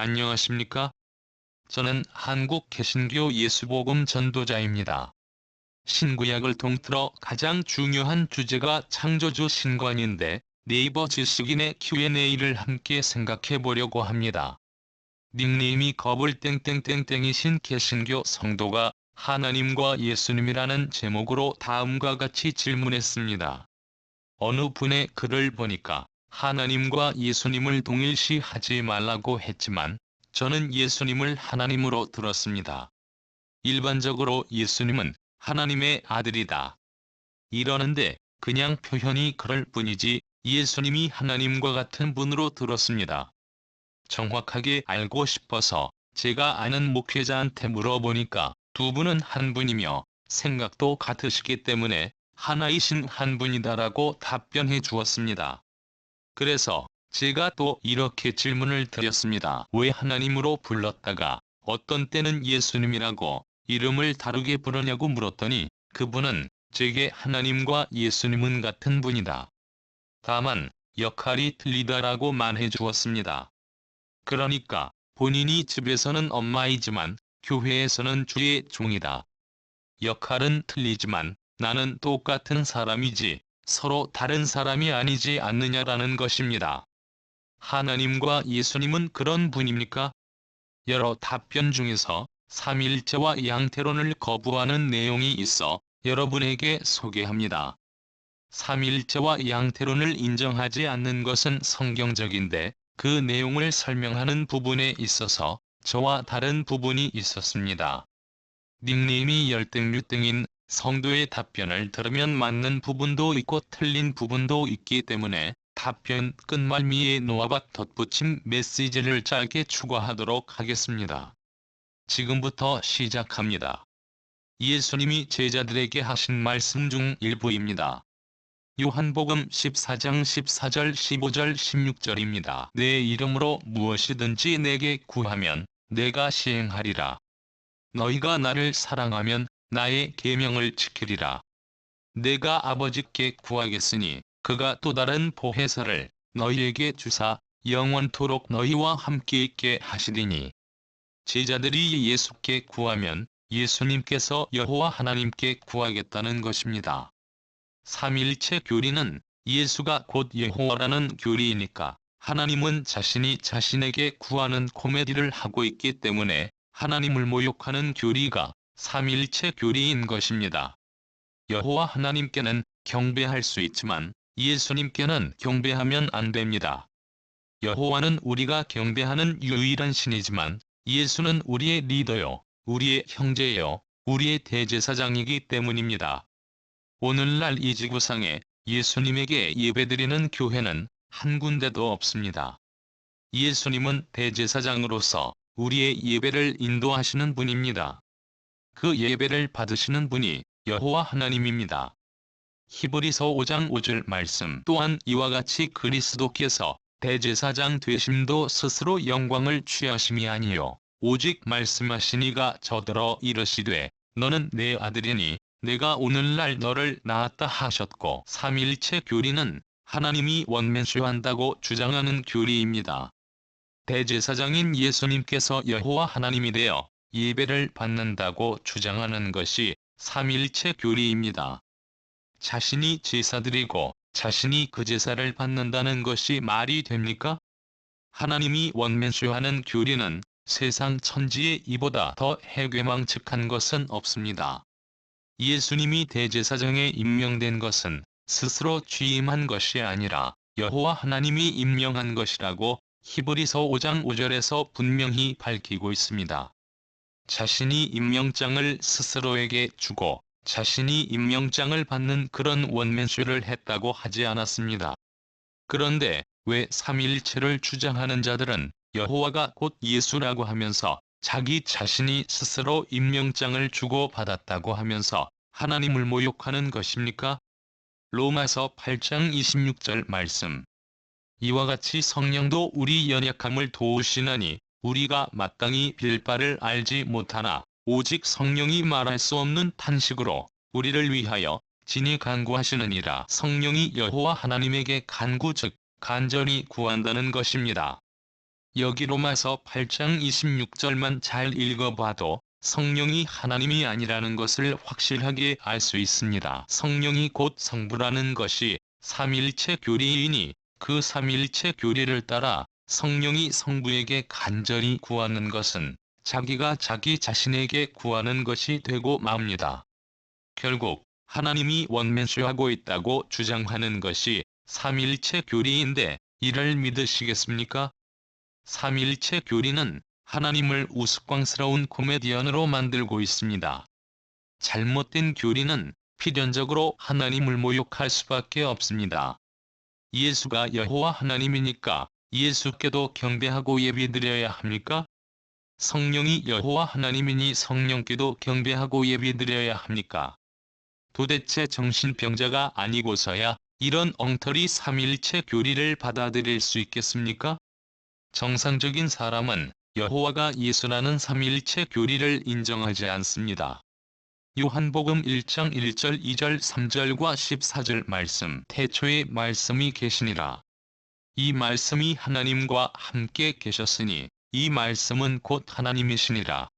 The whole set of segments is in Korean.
안녕하십니까? 저는 한국 개신교 예수복음 전도자입니다. 신구약을 통틀어 가장 중요한 주제가 창조주 신관인데 네이버 지식인의 Q&A를 함께 생각해 보려고 합니다. 닉네임이 거불 땡땡땡땡이신 개신교 성도가 하나님과 예수님이라는 제목으로 다음과 같이 질문했습니다. 어느 분의 글을 보니까 하나님과 예수님을 동일시하지 말라고 했지만 저는 예수님을 하나님으로 들었습니다. 일반적으로 예수님은 하나님의 아들이다. 이러는데 그냥 표현이 그럴 뿐이지 예수님이 하나님과 같은 분으로 들었습니다. 정확하게 알고 싶어서 제가 아는 목회자한테 물어보니까 두 분은 한 분이며 생각도 같으시기 때문에 하나이신 한 분이다라고 답변해 주었습니다. 그래서 제가 또 이렇게 질문을 드렸습니다. 왜 하나님으로 불렀다가 어떤 때는 예수님이라고 이름을 다르게 부르냐고 물었더니 그분은 제게 하나님과 예수님은 같은 분이다. 다만 역할이 틀리다라고만 해주었습니다. 그러니까 본인이 집에서는 엄마이지만 교회에서는 주의 종이다. 역할은 틀리지만 나는 똑같은 사람이지 서로 다른 사람이 아니지 않느냐라는 것입니다. 하나님과 예수님은 그런 분입니까? 여러 답변 중에서 삼일체와 양태론을 거부하는 내용이 있어 여러분에게 소개합니다. 삼일체와 양태론을 인정하지 않는 것은 성경적인데 그 내용을 설명하는 부분에 있어서 저와 다른 부분이 있었습니다. 닉네임이 열등류등인 성도의 답변을 들으면 맞는 부분도 있고 틀린 부분도 있기 때문에 답변 끝말미에 노아밭 덧붙임 메시지를 짧게 추가하도록 하겠습니다. 지금부터 시작합니다. 예수님이 제자들에게 하신 말씀 중 일부입니다. 요한복음 14장 14절 15절 16절입니다. 내 이름으로 무엇이든지 내게 구하면 내가 시행하리라. 너희가 나를 사랑하면 나의 계명을 지키리라. 내가 아버지께 구하겠으니 그가 또 다른 보혜사를 너희에게 주사 영원토록 너희와 함께 있게 하시리니 제자들이 예수께 구하면 예수님께서 여호와 하나님께 구하겠다는 것입니다. 삼일체 교리는 예수가 곧 여호와라는 교리이니까 하나님은 자신이 자신에게 구하는 코미디를 하고 있기 때문에 하나님을 모욕하는 교리가 삼일체 교리인 것입니다. 여호와 하나님께는 경배할 수 있지만 예수님께는 경배하면 안 됩니다. 여호와는 우리가 경배하는 유일한 신이지만 예수는 우리의 리더요, 우리의 형제요, 우리의 대제사장이기 때문입니다. 오늘날 이 지구상에 예수님에게 예배드리는 교회는 한 군데도 없습니다. 예수님은 대제사장으로서 우리의 예배를 인도하시는 분입니다. 그 예배를 받으시는 분이 여호와 하나님입니다. 히브리서 5장 5절 말씀 또한 이와 같이 그리스도께서 대제사장 되심도 스스로 영광을 취하심이 아니요 오직 말씀하시니가 저더러 이르시되 너는 내 아들이니 내가 오늘날 너를 낳았다 하셨고 삼일체 교리는 하나님이 원맨쇼한다고 주장하는 교리입니다. 대제사장인 예수님께서 여호와 하나님이 되어 예배를 받는다고 주장하는 것이 삼일체 교리입니다. 자신이 제사드리고 자신이 그 제사를 받는다는 것이 말이 됩니까? 하나님이 원맨쇼하는 교리는 세상 천지에 이보다 더 해괴망측한 것은 없습니다. 예수님이 대제사장에 임명된 것은 스스로 취임한 것이 아니라 여호와 하나님이 임명한 것이라고 히브리서 5장 5절에서 분명히 밝히고 있습니다. 자신이 임명장을 스스로에게 주고 자신이 임명장을 받는 그런 원맨쇼를 했다고 하지 않았습니다. 그런데 왜 삼일체를 주장하는 자들은 여호와가 곧 예수라고 하면서 자기 자신이 스스로 임명장을 주고 받았다고 하면서 하나님을 모욕하는 것입니까? 로마서 8장 26절 말씀 이와 같이 성령도 우리 연약함을 도우시나니 우리가 마땅히 빌 바를 알지 못하나 오직 성령이 말할 수 없는 탄식으로 우리를 위하여 진히 간구하시느니라 성령이 여호와 하나님에게 간구 즉 간절히 구한다는 것입니다. 여기 로마서 8장 26절만 잘 읽어봐도 성령이 하나님이 아니라는 것을 확실하게 알 수 있습니다. 성령이 곧 성부라는 것이 삼일체 교리이니 그 삼일체 교리를 따라 성령이 성부에게 간절히 구하는 것은 자기가 자기 자신에게 구하는 것이 되고 맙니다. 결국 하나님이 원맨쇼하고 있다고 주장하는 것이 삼일체 교리인데 이를 믿으시겠습니까? 삼일체 교리는 하나님을 우스꽝스러운 코미디언으로 만들고 있습니다. 잘못된 교리는 필연적으로 하나님을 모욕할 수밖에 없습니다. 예수가 여호와 하나님이니까 예수께도 경배하고 예배드려야 합니까? 성령이 여호와 하나님이니 성령께도 경배하고 예배드려야 합니까? 도대체 정신병자가 아니고서야 이런 엉터리 삼일체 교리를 받아들일 수 있겠습니까? 정상적인 사람은 여호와가 예수라는 삼일체 교리를 인정하지 않습니다. 요한복음 1장 1절 2절 3절과 14절 말씀 태초에 말씀이 계시니라. 이 말씀이 하나님과 함께 계셨으니 이 말씀은 곧 하나님이시니라.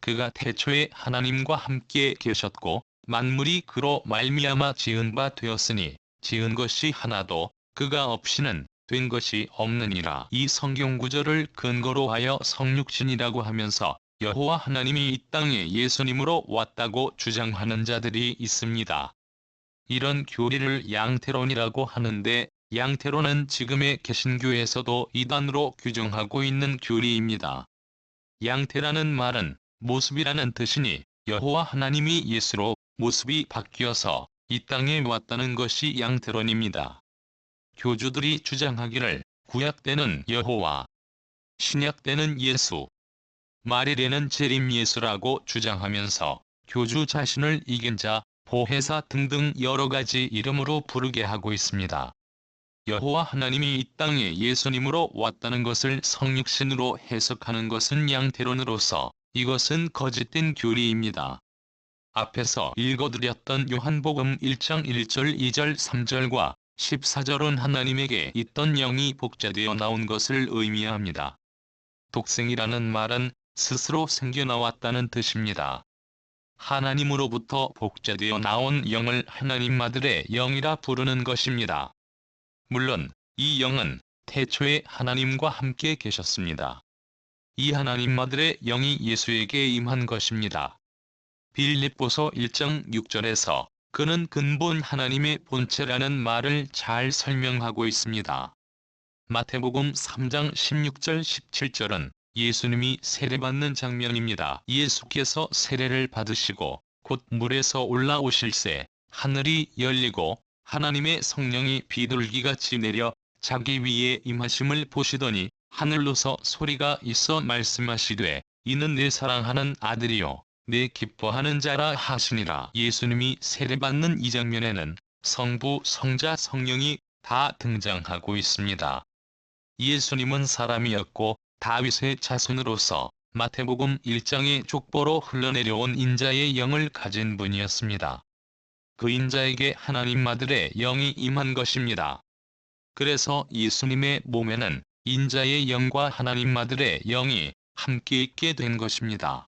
그가 태초에 하나님과 함께 계셨고 만물이 그로 말미암아 지은 바 되었으니 지은 것이 하나도 그가 없이는 된 것이 없느니라. 이 성경 구절을 근거로 하여 성육신이라고 하면서 여호와 하나님이 이 땅에 예수님으로 왔다고 주장하는 자들이 있습니다. 이런 교리를 양태론이라고 하는데 양태론은 지금의 개신교에서도 이단으로 규정하고 있는 교리입니다. 양태라는 말은 모습이라는 뜻이니 여호와 하나님이 예수로 모습이 바뀌어서 이 땅에 왔다는 것이 양태론입니다. 교주들이 주장하기를 구약 때는 여호와, 신약 때는 예수, 말일에는 재림 예수라고 주장하면서 교주 자신을 이긴 자, 보혜사 등등 여러 가지 이름으로 부르게 하고 있습니다. 여호와 하나님이 이 땅에 예수님으로 왔다는 것을 성육신으로 해석하는 것은 양태론으로서 이것은 거짓된 교리입니다. 앞에서 읽어드렸던 요한복음 1장 1절 2절 3절과 14절은 하나님에게 있던 영이 복제되어 나온 것을 의미합니다. 독생이라는 말은 스스로 생겨나왔다는 뜻입니다. 하나님으로부터 복제되어 나온 영을 하나님 아들의 영이라 부르는 것입니다. 물론 이 영은 태초에 하나님과 함께 계셨습니다. 이 하나님 아들의 영이 예수에게 임한 것입니다. 빌립보서 1장 6절에서 그는 근본 하나님의 본체라는 말을 잘 설명하고 있습니다. 마태복음 3장 16절 17절은 예수님이 세례받는 장면입니다. 예수께서 세례를 받으시고 곧 물에서 올라오실새 하늘이 열리고 하나님의 성령이 비둘기같이 내려 자기 위에 임하심을 보시더니 하늘로서 소리가 있어 말씀하시되 이는 내 사랑하는 아들이요 내 기뻐하는 자라 하시니라. 예수님이 세례받는 이 장면에는 성부, 성자, 성령이 다 등장하고 있습니다. 예수님은 사람이었고 다윗의 자손으로서 마태복음 1장의 족보로 흘러내려온 인자의 영을 가진 분이었습니다. 그 인자에게 하나님 아들의 영이 임한 것입니다. 그래서 예수님의 몸에는 인자의 영과 하나님 아들의 영이 함께 있게 된 것입니다.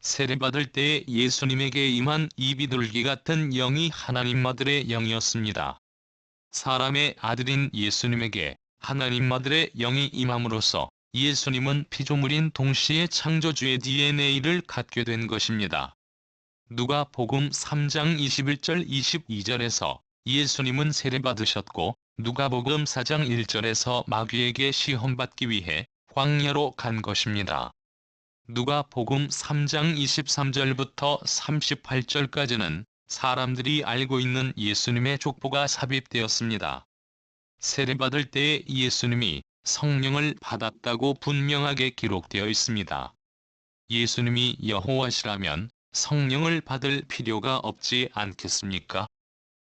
세례받을 때에 예수님에게 임한 이 비둘기 같은 영이 하나님 아들의 영이었습니다. 사람의 아들인 예수님에게 하나님 아들의 영이 임함으로써 예수님은 피조물인 동시에 창조주의 DNA를 갖게 된 것입니다. 누가 복음 3장 21절 22절에서 예수님은 세례받으셨고 누가 복음 4장 1절에서 마귀에게 시험받기 위해 광야로 간 것입니다. 누가 복음 3장 23절부터 38절까지는 사람들이 알고 있는 예수님의 족보가 삽입되었습니다. 세례받을 때에 예수님이 성령을 받았다고 분명하게 기록되어 있습니다. 예수님이 여호와시라면 성령을 받을 필요가 없지 않겠습니까?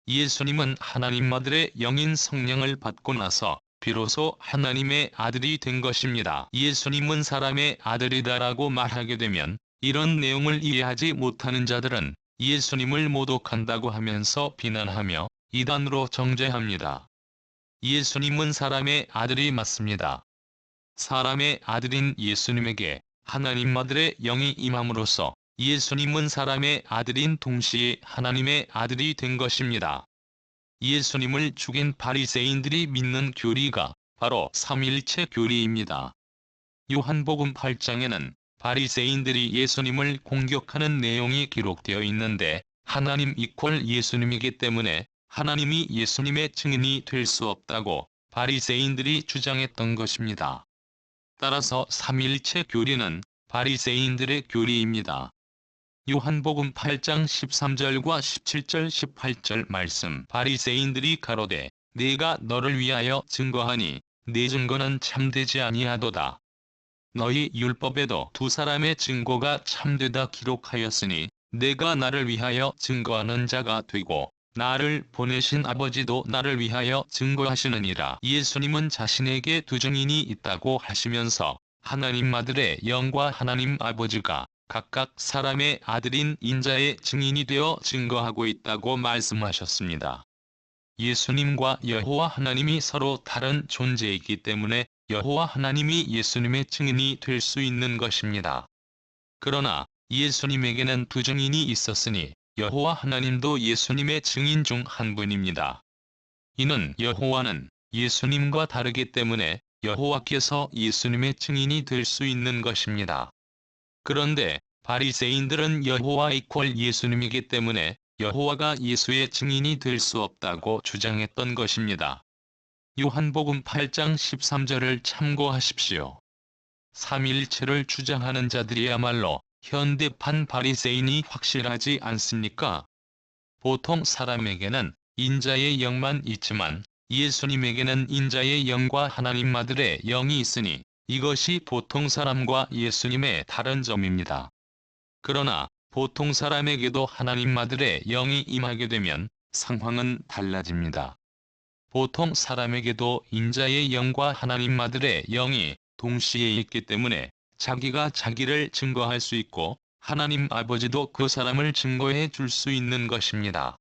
예수님은 하나님 아들의 영인 성령을 받고 나서 비로소 하나님의 아들이 된 것입니다. 예수님은 사람의 아들이다라고 말하게 되면 이런 내용을 이해하지 못하는 자들은 예수님을 모독한다고 하면서 비난하며 이단으로 정죄합니다. 예수님은 사람의 아들이 맞습니다. 사람의 아들인 예수님에게 하나님 아들의 영이 임함으로써 예수님은 사람의 아들인 동시에 하나님의 아들이 된 것입니다. 예수님을 죽인 바리새인들이 믿는 교리가 바로 삼일체 교리입니다. 요한복음 8장에는 바리새인들이 예수님을 공격하는 내용이 기록되어 있는데 하나님 이퀄 예수님이기 때문에 하나님이 예수님의 증인이 될 수 없다고 바리새인들이 주장했던 것입니다. 따라서 삼일체 교리는 바리새인들의 교리입니다. 요한복음 8장 13절과 17절 18절 말씀 바리새인들이 가로되 내가 너를 위하여 증거하니 내 증거는 참되지 아니하도다. 너희 율법에도 두 사람의 증거가 참되다 기록하였으니 내가 나를 위하여 증거하는 자가 되고 나를 보내신 아버지도 나를 위하여 증거하시느니라. 예수님은 자신에게 두 증인이 있다고 하시면서 하나님 아들의 영과 하나님 아버지가 각각 사람의 아들인 인자의 증인이 되어 증거하고 있다고 말씀하셨습니다. 예수님과 여호와 하나님이 서로 다른 존재이기 때문에 여호와 하나님이 예수님의 증인이 될 수 있는 것입니다. 그러나 예수님에게는 두 증인이 있었으니 여호와 하나님도 예수님의 증인 중 한 분입니다. 이는 여호와는 예수님과 다르기 때문에 여호와께서 예수님의 증인이 될 수 있는 것입니다. 그런데 바리새인들은 여호와 이퀄 예수님이기 때문에 여호와가 예수의 증인이 될 수 없다고 주장했던 것입니다. 요한복음 8장 13절을 참고하십시오. 삼일체를 주장하는 자들이야말로 현대판 바리새인이 확실하지 않습니까? 보통 사람에게는 인자의 영만 있지만 예수님에게는 인자의 영과 하나님 아들의 영이 있으니 이것이 보통 사람과 예수님의 다른 점입니다. 그러나 보통 사람에게도 하나님 아들의 영이 임하게 되면 상황은 달라집니다. 보통 사람에게도 인자의 영과 하나님 아들의 영이 동시에 있기 때문에 자기가 자기를 증거할 수 있고 하나님 아버지도 그 사람을 증거해 줄 수 있는 것입니다.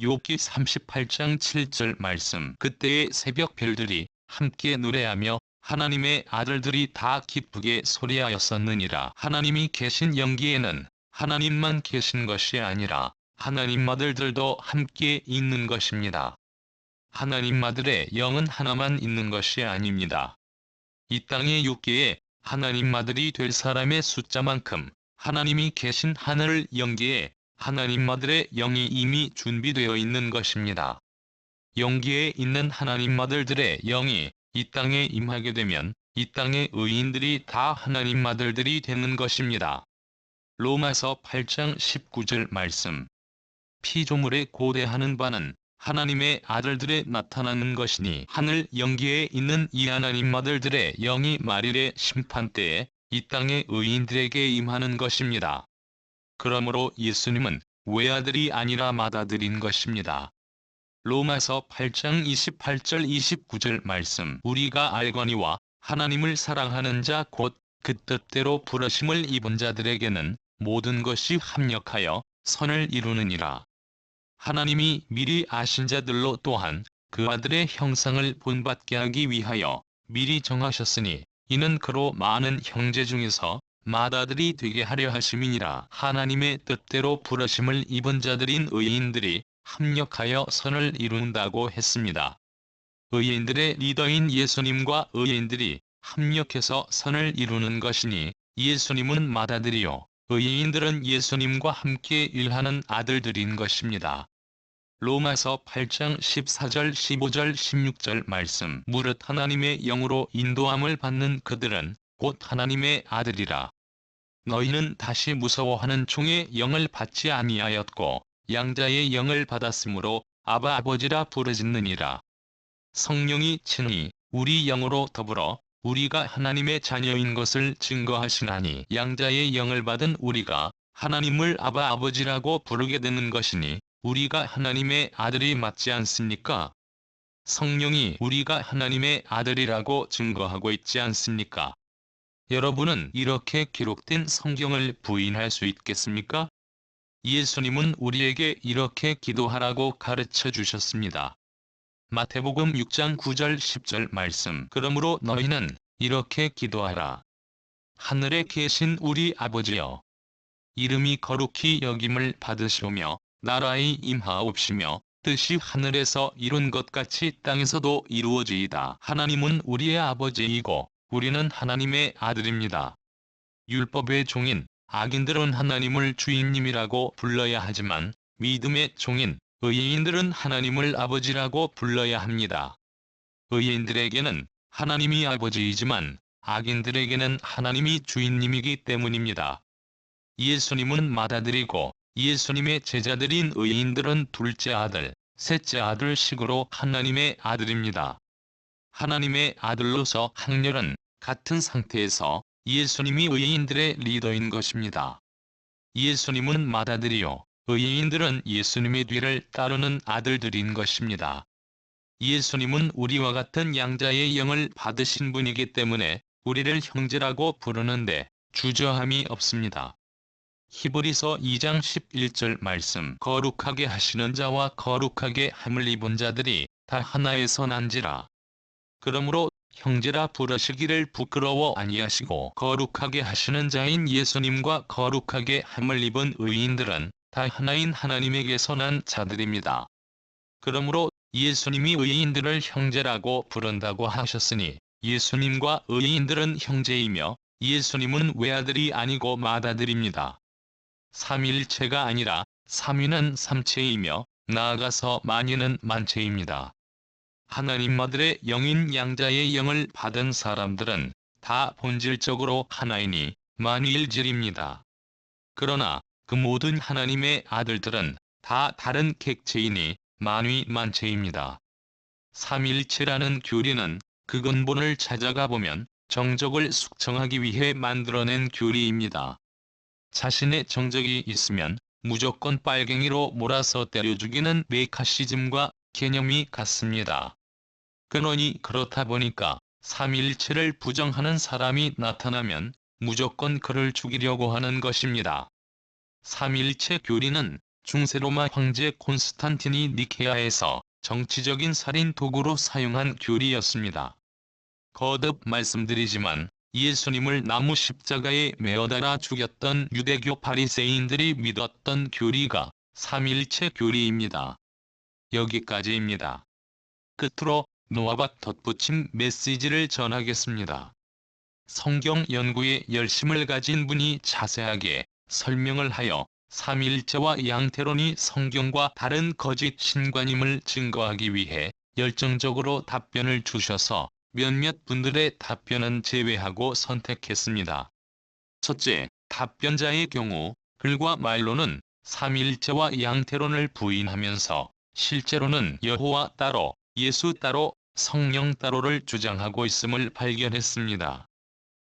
욥기 38장 7절 말씀 그때의 새벽 별들이 함께 노래하며 하나님의 아들들이 다 기쁘게 소리하였었느니라. 하나님이 계신 영기에는 하나님만 계신 것이 아니라 하나님 아들들도 함께 있는 것입니다. 하나님 아들의 영은 하나만 있는 것이 아닙니다. 이 땅의 육계에 하나님 아들이 될 사람의 숫자만큼 하나님이 계신 하늘 영계에 하나님 아들의 영이 이미 준비되어 있는 것입니다. 영계에 있는 하나님 아들들의 영이 이 땅에 임하게 되면 이 땅의 의인들이 다 하나님 아들들이 되는 것입니다. 로마서 8장 19절 말씀 피조물에 고대하는 바는 하나님의 아들들에 나타나는 것이니 하늘 영계에 있는 이 하나님 아들들의 영이 말일의 심판 때에 이 땅의 의인들에게 임하는 것입니다. 그러므로 예수님은 외아들이 아니라 맏아들인 것입니다. 로마서 8장 28절 29절 말씀 우리가 알거니와 하나님을 사랑하는 자 곧 그 뜻대로 부르심을 입은 자들에게는 모든 것이 합력하여 선을 이루느니라. 하나님이 미리 아신 자들로 또한 그 아들의 형상을 본받게 하기 위하여 미리 정하셨으니 이는 그로 많은 형제 중에서 맏아들이 되게 하려 하심이니라. 하나님의 뜻대로 부르심을 입은 자들인 의인들이 합력하여 선을 이룬다고 했습니다. 의인들의 리더인 예수님과 의인들이 합력해서 선을 이루는 것이니 예수님은 맏아들이요 의인들은 예수님과 함께 일하는 아들들인 것입니다. 로마서 8장 14절 15절 16절 말씀 무릇 하나님의 영으로 인도함을 받는 그들은 곧 하나님의 아들이라. 너희는 다시 무서워하는 종의 영을 받지 아니하였고 양자의 영을 받았으므로 아바 아버지라 부르짖느니라. 성령이 친히 우리 영으로 더불어 우리가 하나님의 자녀인 것을 증거하시나니 양자의 영을 받은 우리가 하나님을 아바 아버지라고 부르게 되는 것이니 우리가 하나님의 아들이 맞지 않습니까? 성령이 우리가 하나님의 아들이라고 증거하고 있지 않습니까? 여러분은 이렇게 기록된 성경을 부인할 수 있겠습니까? 예수님은 우리에게 이렇게 기도하라고 가르쳐 주셨습니다. 마태복음 6장 9절 10절 말씀 그러므로 너희는 이렇게 기도하라. 하늘에 계신 우리 아버지여. 이름이 거룩히 여김을 받으시오며 나라의 임하옵시며 뜻이 하늘에서 이룬 것 같이 땅에서도 이루어지이다. 하나님은 우리의 아버지이고 우리는 하나님의 아들입니다. 율법의 종인 악인들은 하나님을 주인님이라고 불러야 하지만 믿음의 종인 의인들은 하나님을 아버지라고 불러야 합니다. 의인들에게는 하나님이 아버지이지만 악인들에게는 하나님이 주인님이기 때문입니다. 예수님은 맏아들이고 예수님의 제자들인 의인들은 둘째 아들, 셋째 아들 식으로 하나님의 아들입니다. 하나님의 아들로서 학렬은 같은 상태에서 예수님이 의인들의 리더인 것입니다. 예수님은 맏아들이요. 의인들은 예수님의 뒤를 따르는 아들들인 것입니다. 예수님은 우리와 같은 양자의 영을 받으신 분이기 때문에 우리를 형제라고 부르는데 주저함이 없습니다. 히브리서 2장 11절 말씀 거룩하게 하시는 자와 거룩하게 함을 입은 자들이 다 하나에서 난지라. 그러므로 형제라 부르시기를 부끄러워 아니하시고 거룩하게 하시는 자인 예수님과 거룩하게 함을 입은 의인들은 다 하나인 하나님에게서 난 자들입니다. 그러므로 예수님이 의인들을 형제라고 부른다고 하셨으니 예수님과 의인들은 형제이며 예수님은 외아들이 아니고 맏아들입니다. 삼일체가 아니라 삼위는 삼체이며 나아가서 만유는 만체입니다. 하나님 아들의 영인 양자의 영을 받은 사람들은 다 본질적으로 하나이니 만유일질입니다. 그러나 그 모든 하나님의 아들들은 다 다른 객체이니 만위 만체입니다. 삼일체라는 교리는 그 근본을 찾아가 보면 정적을 숙청하기 위해 만들어낸 교리입니다. 자신의 정적이 있으면 무조건 빨갱이로 몰아서 때려 죽이는 메카시즘과 개념이 같습니다. 그러니 그렇다 보니까 삼일체를 부정하는 사람이 나타나면 무조건 그를 죽이려고 하는 것입니다. 삼일체 교리는 중세로마 황제 콘스탄틴이 니케아에서 정치적인 살인 도구로 사용한 교리였습니다. 거듭 말씀드리지만 예수님을 나무 십자가에 메어달아 죽였던 유대교 바리새인들이 믿었던 교리가 삼일체 교리입니다. 여기까지입니다. 끝으로 노아박 덧붙임 메시지를 전하겠습니다. 성경 연구에 열심을 가진 분이 자세하게 설명을 하여 삼일체와 양태론이 성경과 다른 거짓 신관임을 증거하기 위해 열정적으로 답변을 주셔서 몇몇 분들의 답변은 제외하고 선택했습니다. 첫째, 답변자의 경우 글과 말로는 삼일체와 양태론을 부인하면서 실제로는 여호와 따로, 예수 따로, 성령 따로를 주장하고 있음을 발견했습니다.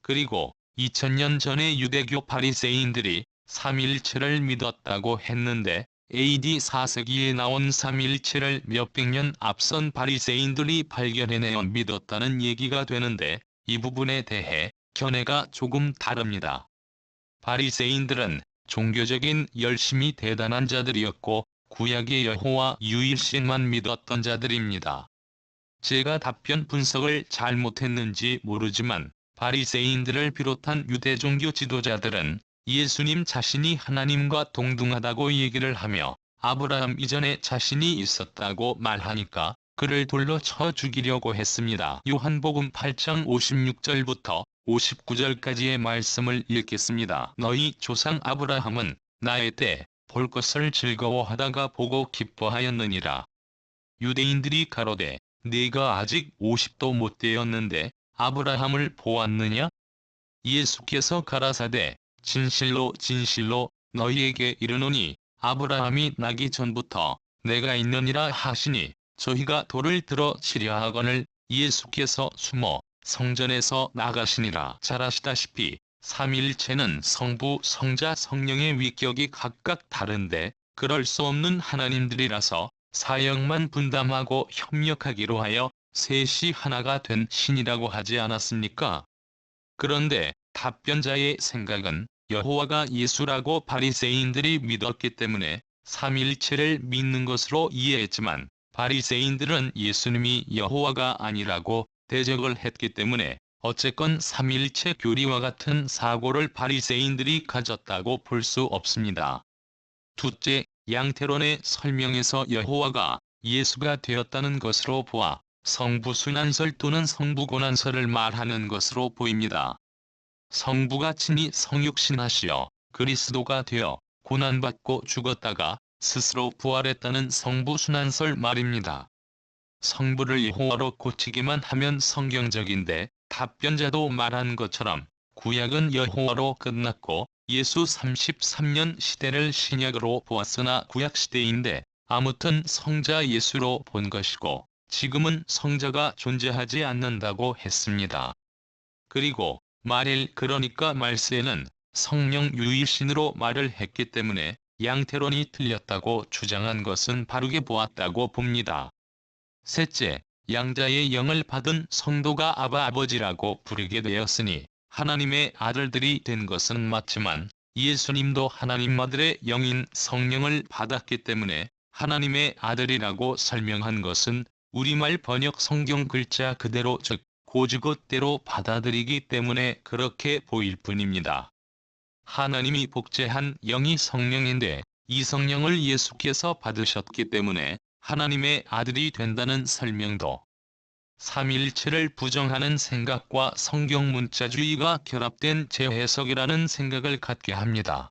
그리고 2000년 전에 유대교 바리새인들이 삼일체를 믿었다고 했는데 AD 4세기에 나온 삼일체를 몇백 년 앞선 바리새인들이 발견해내어 믿었다는 얘기가 되는데 이 부분에 대해 견해가 조금 다릅니다. 바리새인들은 종교적인 열심이 대단한 자들이었고 구약의 여호와 유일신만 믿었던 자들입니다. 제가 답변 분석을 잘못했는지 모르지만 바리새인들을 비롯한 유대 종교 지도자들은 예수님 자신이 하나님과 동등하다고 얘기를 하며 아브라함 이전에 자신이 있었다고 말하니까 그를 돌로 쳐 죽이려고 했습니다. 요한복음 8장 56절부터 59절까지의 말씀을 읽겠습니다. 너희 조상 아브라함은 나의 때 볼 것을 즐거워하다가 보고 기뻐하였느니라. 유대인들이 가로되 네가 아직 50도 못 되었는데 아브라함을 보았느냐? 예수께서 가라사대 진실로 진실로 너희에게 이르노니 아브라함이 나기 전부터 내가 있느니라 하시니 저희가 돌을 들어 치려 하거늘 예수께서 숨어 성전에서 나가시니라 잘 아시다시피 삼일체는 성부 성자 성령의 위격이 각각 다른데 그럴 수 없는 하나님들이라서 사역만 분담하고 협력하기로 하여 셋이 하나가 된 신이라고 하지 않았습니까? 그런데 답변자의 생각은 여호와가 예수라고 바리새인들이 믿었기 때문에 삼일체를 믿는 것으로 이해했지만 바리새인들은 예수님이 여호와가 아니라고 대적을 했기 때문에 어쨌건 삼일체 교리와 같은 사고를 바리새인들이 가졌다고 볼 수 없습니다. 둘째, 양태론의 설명에서 여호와가 예수가 되었다는 것으로 보아 성부순환설 또는 성부고난설을 말하는 것으로 보입니다. 성부가 친히 성육신하시어 그리스도가 되어 고난받고 죽었다가 스스로 부활했다는 성부순환설 말입니다. 성부를 여호와로 고치기만 하면 성경적인데 답변자도 말한 것처럼 구약은 여호와로 끝났고 예수 33년 시대를 신약으로 보았으나 구약 시대인데 아무튼 성자 예수로 본 것이고 지금은 성자가 존재하지 않는다고 했습니다. 그리고 말일 그러니까 말세는 성령 유일신으로 말을 했기 때문에 양태론이 틀렸다고 주장한 것은 바르게 보았다고 봅니다. 셋째, 양자의 영을 받은 성도가 아바 아버지라고 부르게 되었으니 하나님의 아들들이 된 것은 맞지만 예수님도 하나님 아들의 영인 성령을 받았기 때문에 하나님의 아들이라고 설명한 것은 우리말 번역 성경 글자 그대로 즉 고즈것대로 받아들이기 때문에 그렇게 보일 뿐입니다. 하나님이 복제한 영이 성령인데 이 성령을 예수께서 받으셨기 때문에 하나님의 아들이 된다는 설명도 삼일체를 부정하는 생각과 성경 문자주의가 결합된 재해석이라는 생각을 갖게 합니다.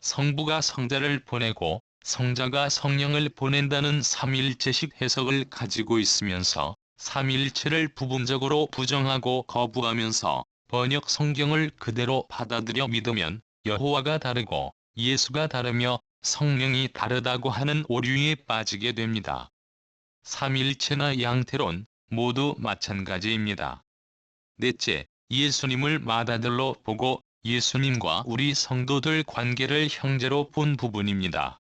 성부가 성자를 보내고 성자가 성령을 보낸다는 삼일체식 해석을 가지고 있으면서 삼일체를 부분적으로 부정하고 거부하면서 번역 성경을 그대로 받아들여 믿으면 여호와가 다르고 예수가 다르며 성령이 다르다고 하는 오류에 빠지게 됩니다. 삼일체나 양태론 모두 마찬가지입니다. 넷째, 예수님을 맏아들로 보고 예수님과 우리 성도들 관계를 형제로 본 부분입니다.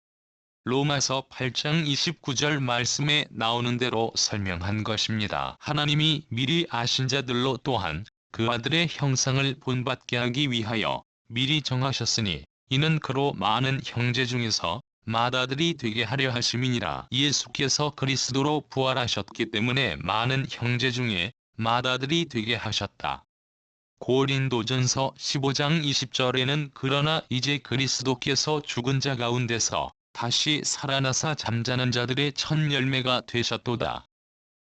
로마서 8장 29절 말씀에 나오는 대로 설명한 것입니다. 하나님이 미리 아신 자들로 또한 그 아들의 형상을 본받게 하기 위하여 미리 정하셨으니 이는 그로 많은 형제 중에서 맏아들이 되게 하려 하심이니라. 예수께서 그리스도로 부활하셨기 때문에 많은 형제 중에 맏아들이 되게 하셨다. 고린도전서 15장 20절에는 그러나 이제 그리스도께서 죽은 자 가운데서 다시 살아나사 잠자는 자들의 첫 열매가 되셨도다.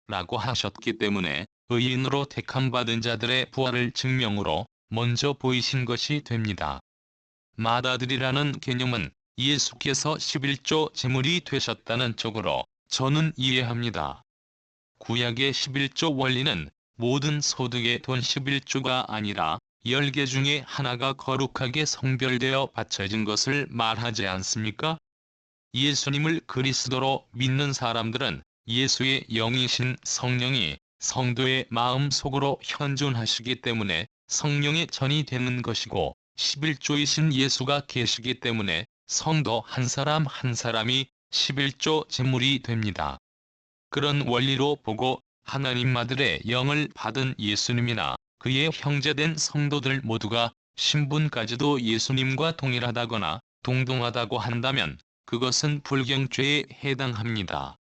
라고 하셨기 때문에 의인으로 택함받은 자들의 부활을 증명으로 먼저 보이신 것이 됩니다. 맏아들이라는 개념은 예수께서 11조 제물이 되셨다는 쪽으로 저는 이해합니다. 구약의 11조 원리는 모든 소득의 돈 11조가 아니라 10개 중에 하나가 거룩하게 성별되어 바쳐진 것을 말하지 않습니까? 예수님을 그리스도로 믿는 사람들은 예수의 영이신 성령이 성도의 마음 속으로 현존하시기 때문에 성령의 전이 되는 것이고 11조이신 예수가 계시기 때문에 성도 한 사람 한 사람이 11조 제물이 됩니다. 그런 원리로 보고 하나님 아들의 영을 받은 예수님이나 그의 형제된 성도들 모두가 신분까지도 예수님과 동일하다거나 동등하다고 한다면 그것은 불경죄에 해당합니다.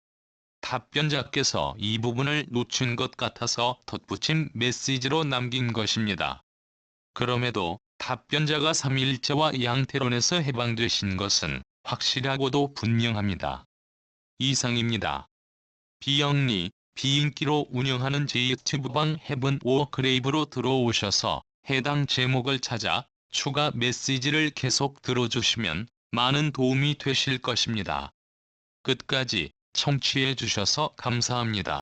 답변자께서 이 부분을 놓친 것 같아서 덧붙인 메시지로 남긴 것입니다. 그럼에도 답변자가 삼일체와 양태론에서 해방되신 것은 확실하고도 분명합니다. 이상입니다. 비영리, 비인기로 운영하는 제이튜브방 헤븐 오 그레이브로 들어오셔서 해당 제목을 찾아 추가 메시지를 계속 들어주시면 많은 도움이 되실 것입니다. 끝까지 청취해 주셔서 감사합니다.